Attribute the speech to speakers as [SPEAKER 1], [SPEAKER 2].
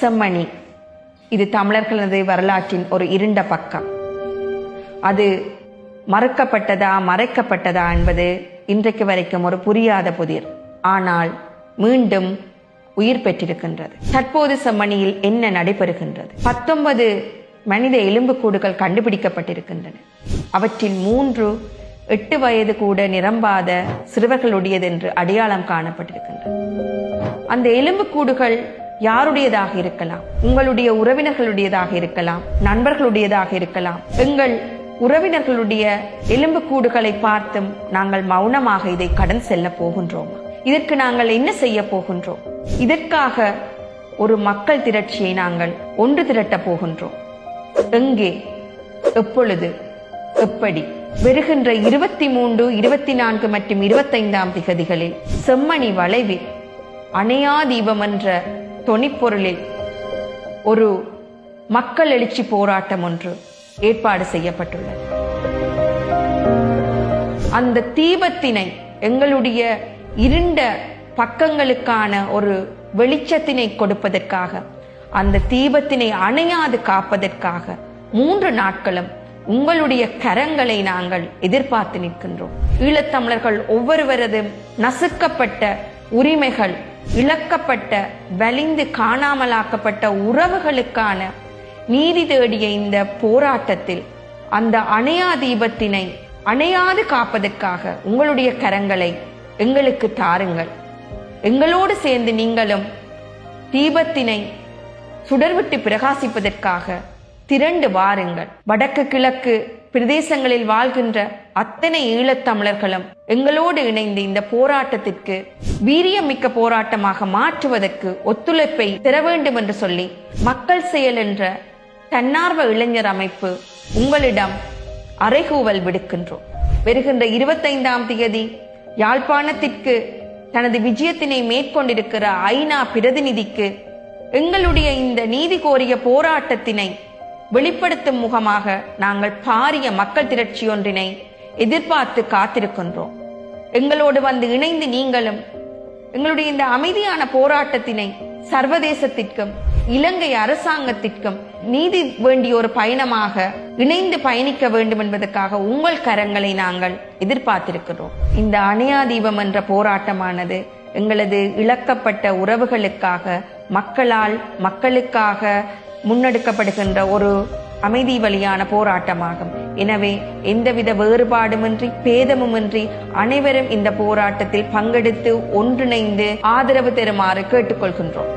[SPEAKER 1] செம்மணி. இது தமிழர்களது வரலாற்றின் ஒரு இருண்ட பக்கம். அது மறுக்கப்பட்டதா மறைக்கப்பட்டதா என்பது இன்றைக்கு வரைக்கும் ஒரு புரியாத புதிர். ஆனால் மீண்டும் உயிர் பெற்றிருக்கின்றது. தற்போது செம்மணியில் என்ன நடைபெறுகின்றது? பத்தொன்பது மனித எலும்புக்கூடுகள் கண்டுபிடிக்கப்பட்டிருக்கின்றன. அவற்றில் மூன்று எட்டு வயது கூட நிரம்பாத சிறுவர்களுடையது என்று அடையாளம் காணப்பட்டிருக்கின்றது. அந்த எலும்புக்கூடுகள் யாருடையதாக இருக்கலாம்? உங்களுடைய உறவினர்களுடையதாக இருக்கலாம். நண்பர்களுடையதாக இருக்கலாம். எங்கள் உறவினர்களுடைய எலும்புக்கூடுகளை பார்த்தும் நாங்கள் மௌனமாக இதை கடன் செல்ல போகின்றோம்? இதற்கு நாங்கள் என்ன செய்ய போகின்றோம்? இதற்காக ஒரு மக்கள் திரட்சியை நாங்கள் ஒன்று திரட்ட போகின்றோம். எங்கே? எப்பொழுது? எப்படி? வருகின்ற இருபத்தி மூன்று இருபத்தி நான்கு மற்றும் இருபத்தைந்தாம் திகதிகளில் செம்மணி வளைவில் அணையா தீபம் என்ற தொனிப்பொருளில் ஒரு மக்கள் எழுச்சி போராட்டம் ஒன்று ஏற்பாடு செய்யப்பட்டுள்ளது. அந்த தீபத்தினை எங்களுடைய இருண்ட பக்கங்களுக்கான ஒரு வெளிச்சத்தினை கொடுப்பதற்காக அந்த தீபத்தினை அணையாது காப்பதற்காக மூன்று நாட்களும் உங்களுடைய கரங்களை நாங்கள் எதிர்பார்த்து நிற்கின்றோம். ஈழத்தமிழர்கள் ஒவ்வொருவரதும் நசுக்கப்பட்ட உரிமைகள் இழக்கப்பட்ட வலிந்து காணாமலாக்கப்பட்ட உறவுகளுக்கான நீதி தேடிய இந்த போராட்டத்தில் அந்த அணையா தீபத்தினை அணையாது காப்பதற்காக உங்களுடைய கரங்களை எங்களுக்கு தாருங்கள். எங்களோடு சேர்ந்து நீங்களும் தீபத்தினை சுடர்விட்டு பிரகாசிப்பதற்காக திரண்டு வாருங்கள். வடக்கு கிழக்கு பிரதேசங்களில் வாழ்கின்ற அத்தனை ஈழத்தமிழர்களும் எங்களோடு இணைந்து இந்த போராட்டத்திற்கு வீரியமிக்க போராட்டமாக மாற்றுவதற்கு ஒத்துழைப்பை தர வேண்டும் என்று சொல்லி மக்கள் செயல் என்ற தன்னார்வ இளைஞர் அமைப்பு உங்களிடம் அறைகூவல் விடுக்கின்றோம். வருகின்ற இருபத்தைந்தாம் தேதி யாழ்ப்பாணத்திற்கு தனது விஜயத்தினை மேற்கொண்டிருக்கிற ஐநா பிரதிநிதிக்கு எங்களுடைய இந்த நீதி கோரிய போராட்டத்தினை வெளிப்படுத்தும் முகமாக நாங்கள் பாரிய மக்கள் திரட்சி ஒன்றினை எதிர்பார்த்து காத்திருக்கின்றோம். எங்களோடு வந்து இணைந்து நீங்களும் எங்களுடைய இந்த அமைதியான போராட்டத்தினை சர்வதேசத்திற்கும் இலங்கை அரசாங்கத்திற்கும் நீதி வேண்டிய ஒரு பயணமாக இணைந்து பயணிக்க வேண்டும் என்பதற்காக உங்கள் கரங்களை நாங்கள் எதிர்பார்த்திருக்கிறோம். இந்த அணையா தீபம் என்ற போராட்டமானது எங்களது இழக்கப்பட்ட உறவுகளுக்காக மக்களால் மக்களுக்காக முன்னெடுக்கப்படுகின்ற ஒரு அமைதி வழியான போராட்டமாகும். எனவே எந்தவித வேறுபாடுமின்றி பேதமுமின்றி அனைவரும் இந்த போராட்டத்தில் பங்கெடுத்து ஒன்றிணைந்து ஆதரவு தருமாறு கேட்டுக்கொள்கின்றோம்.